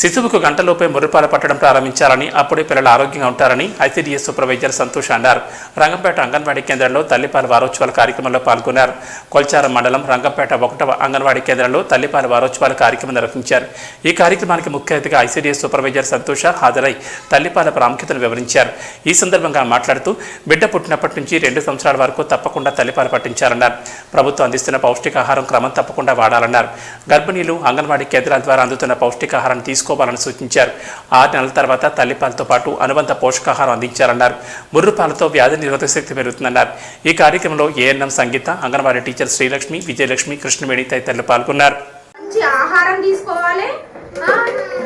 శిశువుకు గంటలోపే ముర్రిపాలు పట్టడం ప్రారంభించాలని అప్పుడే పిల్లలు ఆరోగ్యంగా ఉంటారని ఐసీడీఎస్ సూపర్వైజర్ సంతోష్ అన్నారు. రంగంపేట అంగన్వాడీ కేంద్రంలో తల్లిపాల వారోత్సవాల కార్యక్రమంలో పాల్గొన్నారు. కొల్చారం మండలం రంగంపేట ఒకటవ అంగన్వాడీ కేంద్రంలో తల్లిపాల వారోత్సవాల కార్యక్రమం నిర్వహించారు. ఈ కార్యక్రమానికి ముఖ్య అతిథిగా ఐసీడీఎస్ సూపర్వైజర్ సంతోష హాజరై తల్లిపాల ప్రాముఖ్యతను వివరించారు. ఈ సందర్భంగా మాట్లాడుతూ బిడ్డ పుట్టినప్పటి నుంచి రెండు సంవత్సరాల వరకు తప్పకుండా తల్లిపాలు పట్టించాలన్నారు. ప్రభుత్వం అందిస్తున్న పౌష్టికాహారం క్రమం తప్పకుండా వాడాలన్నారు. గర్భిణీలు అంగన్వాడీ కేంద్రాల ద్వారా అందుతున్న పౌష్టికాహారం తీసుకోవాలని సూచించారు. ఆరు నెలల తర్వాత తల్లిపాలతో పాటు అనుబంధ పోషకాహారం అందించారన్నారు. ముర్రు పాలతో వ్యాధి నిరోధక శక్తి పెరుగుతుందన్నారు. ఈ కార్యక్రమంలో ఏఎన్ఎం సంగీత అంగన్వాడీ టీచర్ శ్రీలక్ష్మి విజయలక్ష్మి కృష్ణవేణి తదితరులు పాల్గొన్నారు. మంచి ఆహారం తీసుకోవాలి.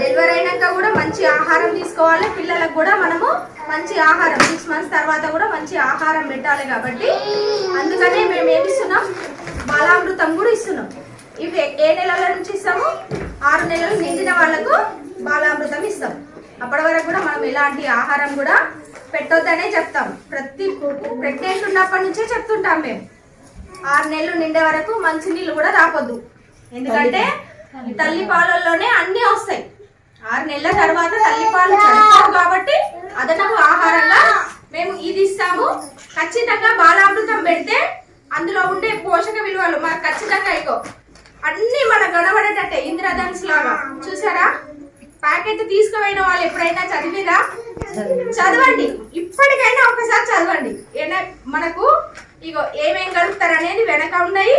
డెలివరీ అయినాక కూడా మంచి ఆహారం తీసుకోవాలి. పిల్లలకు కూడా మనము మంచి ఆహారం సిక్స్ మంత్స్ తర్వాత కూడా మంచి ఆహారం పెట్టాలి కాబట్టి అందుకనే మేము ఏమి ఇస్తున్నాం? బాలామృతం కూడా ఇస్తున్నాం ఇవి ఏ నెలల నుంచి ఇస్తాము ఆరు నెలలు నిండిన వాళ్ళకు ఇస్తాం అప్పటి వరకు కూడా మనం ఎలాంటి ఆహారం కూడా పెట్టొద్దనే చెప్తాం. ప్రతి ప్రెగ్నెంట్ ఉన్నప్పటి నుంచే చెప్తుంటాం మేము. ఆరు నెలలు నిండే వరకు మంచి నీళ్ళు కూడా రాపొద్దు ఎందుకంటే తల్లి పాలల్లోనే అన్ని వస్తాయి. ఆరు నెలల తర్వాత తల్లి పాలు కాబట్టి అదనపు ఆహారంగా మేము ఇది ఇస్తాము. ఖచ్చితంగా బాలామృతం పెడితే అందులో ఉండే పోషక విలువలు మనకు ఖచ్చితంగా ఇగో. అన్ని మన గడబడేటట్టే ఇంద్రధనుస్ లాగా. చూసారా? ప్యాకెట్ తీసుకుపోయిన వాళ్ళు ఎప్పుడైనా చదివిరా చదవండి. ఇప్పటికైనా ఒకసారి చదవండి. మనకు ఇగో ఏమేం కలుపుతారు అనేది వెనక ఉన్నాయి.